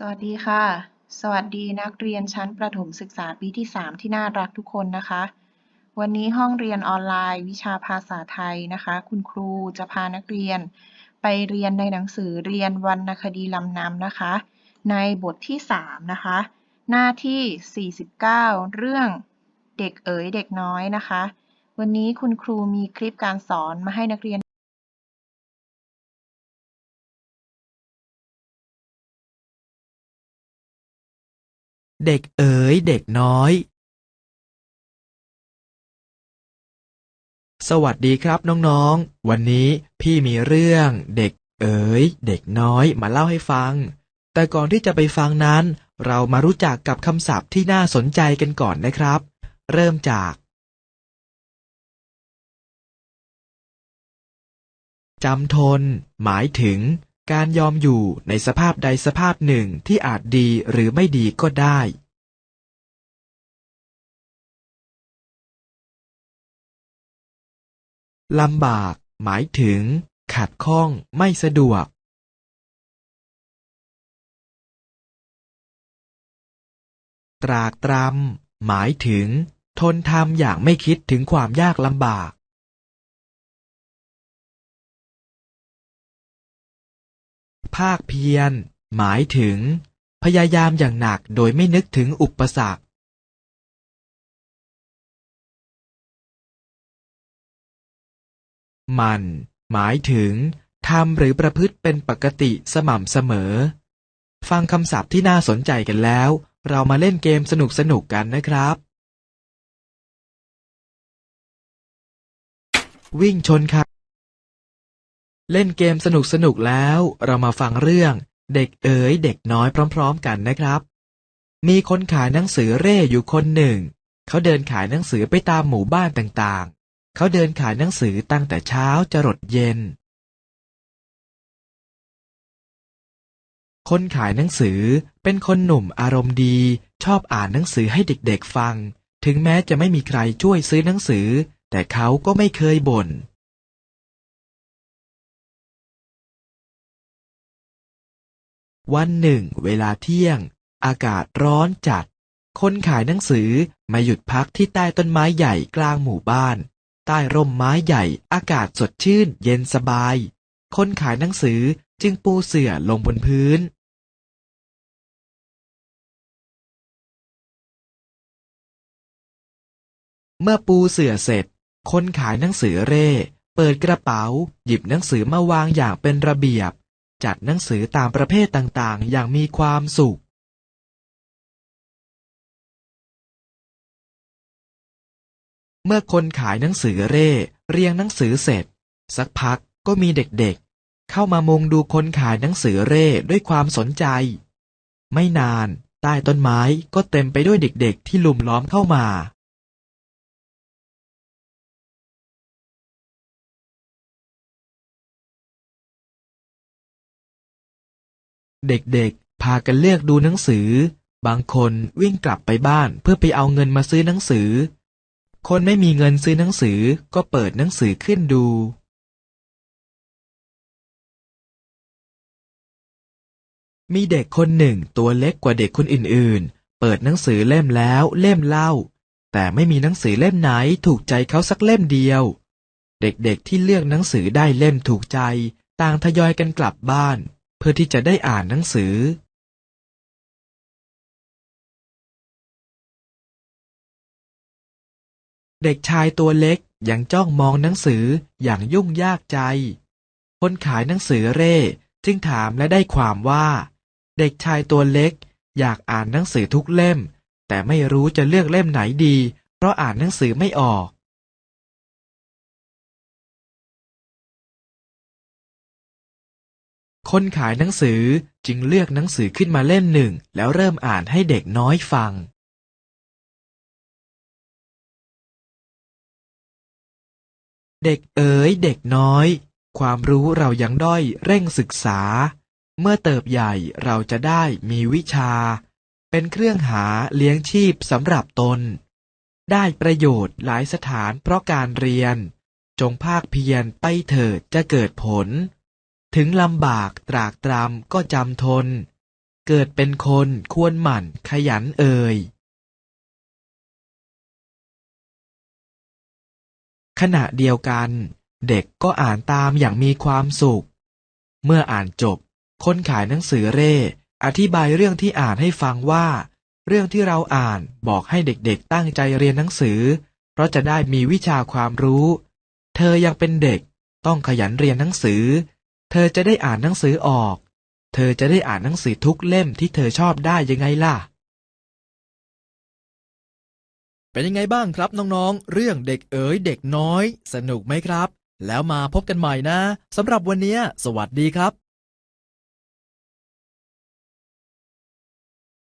สวัสดีค่ะ สวัสดีนักเรียนชั้นประถมศึกษาปีที่ 3 ที่น่ารักทุกคนนะคะ วันนี้ห้องเรียนออนไลน์วิชาภาษาไทยนะคะ คุณครูจะพานักเรียน ไปเรียนในหนังสือเรียนวรรณคดีลำนำนะคะ ในบทที่ 3 นะคะ หน้าที่ 49 เรื่องเด็กเอ๋ยเด็กน้อยนะคะ วันนี้คุณครูมีคลิปการสอนมาให้นักเรียน เด็กเอ๋ยเด็กน้อย สวัสดีครับน้องๆ วันนี้พี่มีเรื่องเด็กเอ๋ยเด็กน้อยมาเล่าให้ฟัง แต่ก่อนที่จะไปฟังนั้น เรามารู้จักกับคำศัพท์ที่น่าสนใจกันก่อนนะครับ เริ่มจาก จำทน หมายถึง การยอมอยู่ในสภาพใดสภาพหนึ่งที่อาจดีหรือไม่ดีก็ได้ ลำบาก หมายถึง ขัดข้องไม่สะดวก ตรากตรำหมายถึง ทนทำอย่างไม่คิดถึงความยากลำบาก ภาคเพียร หมายถึง พยายามอย่างหนักโดยไม่นึกถึงอุปสรรค มัน หมายถึงทำหรือประพฤติเป็นปกติสม่ำเสมอ ฟังคำศัพท์ที่น่าสนใจกันแล้ว เรามาเล่นเกมสนุกๆกันนะครับ วิ่งชนค่ะ เล่นเกมสนุกๆแล้วเรามาฟังเรื่อง เด็กเอ๋ยเด็กน้อยพร้อม ๆ กันนะครับ มีคนขายหนังสือเร่อยู่คนหนึ่ง เขาเดินขายหนังสือไปตามหมู่บ้านต่างๆ เขาเดินขายหนังสือตั้งแต่เช้าจรดเย็น คนขายหนังสือเป็นคนหนุ่มอารมณ์ดี ชอบอ่านหนังสือให้เด็กๆฟัง ถึงแม้จะไม่มีใครช่วยซื้อหนังสือ แต่เขาก็ไม่เคยบ่น วันหนึ่ง เวลาเที่ยง อากาศร้อนจัด คนขายหนังสือมาหยุดพักที่ใต้ต้นไม้ใหญ่กลางหมู่บ้าน ใต้ร่มไม้ใหญ่อากาศสดชื่นเย็นสบาย คนขายหนังสือจึงปูเสื่อลงบนพื้น เมื่อปูเสื่อเสร็จ คนขายหนังสือเร่ เปิดกระเป๋า หยิบหนังสือมาวางอย่างเป็นระเบียบ จัดหนังสือตามประเภทต่างๆ อย่างมีความสุขเมื่อคนขายหนังสือเร่เรียงหนังสือเสร็จ สักพักก็มีเด็กๆ เข้ามามุงดูคนขายหนังสือเร่ด้วยความสนใจ ไม่นาน ใต้ต้นไม้ก็เต็มไปด้วยเด็กๆ ที่ลุมล้อมเข้ามา เด็กๆ พากันเลือกดูหนังสือ บางคนวิ่งกลับไปบ้านเพื่อไปเอาเงินมาซื้อหนังสือ คนไม่มีเงินซื้อหนังสือก็เปิดหนังสือขึ้นดู มีเด็กคนหนึ่งตัวเล็กกว่าเด็กคนอื่นๆ เปิดหนังสือเล่มแล้วเล่มเล่า แต่ไม่มีหนังสือเล่มไหนถูกใจเขาสักเล่มเดียว เด็กๆที่เลือกหนังสือได้เล่มถูกใจ ต่างทยอยกันกลับบ้าน พื่อที่จะได้อ่านหนังสือเด็กชายตัวเล็กยังจ้องมองหนังสืออย่างยุ่งยากใจ คนขายหนังสือเร่จึงถามและได้ความว่า เด็กชายตัวเล็กอยากอ่านหนังสือทุกเล่ม แต่ไม่รู้จะเลือกเล่มไหนดี เพราะอ่านหนังสือไม่ออก คนขายหนังสือจึงเลือกหนังสือขึ้นมาเล่มหนึ่ง แล้วเริ่มอ่านให้เด็กน้อยฟัง เด็กเอ๋ยเด็กน้อย ความรู้เรายังด้อยเร่งศึกษา เมื่อเติบใหญ่เราจะได้มีวิชา เป็นเครื่องหาเลี้ยงชีพสำหรับตน ได้ประโยชน์หลายสถานเพราะการเรียน จงภาคเพียรไปเถิดจะเกิดผล ถึงลำบากตรากตรำก็จำทน เกิดเป็นคนควรหมั่นขยันเอ่ย ขณะเดียวกัน เด็กก็อ่านตามอย่างมีความสุข เมื่ออ่านจบ คนขายหนังสือเร่ อธิบายเรื่องที่อ่านให้ฟังว่า เรื่องที่เราอ่านบอกให้เด็กๆตั้งใจเรียนหนังสือ เพราะจะได้มีวิชาความรู้ เธอยังเป็นเด็กต้องขยันเรียนหนังสือ เธอจะได้อ่านหนังสือออก เธอจะได้อ่านหนังสือทุกเล่มที่เธอชอบได้ยังไงล่ะ เป็นยังไงบ้างครับน้องๆ เรื่องเด็กเอ๋ยเด็กน้อย สนุกไหมครับ แล้วมาพบกันใหม่นะสำหรับวันนี้ สวัสดีครับ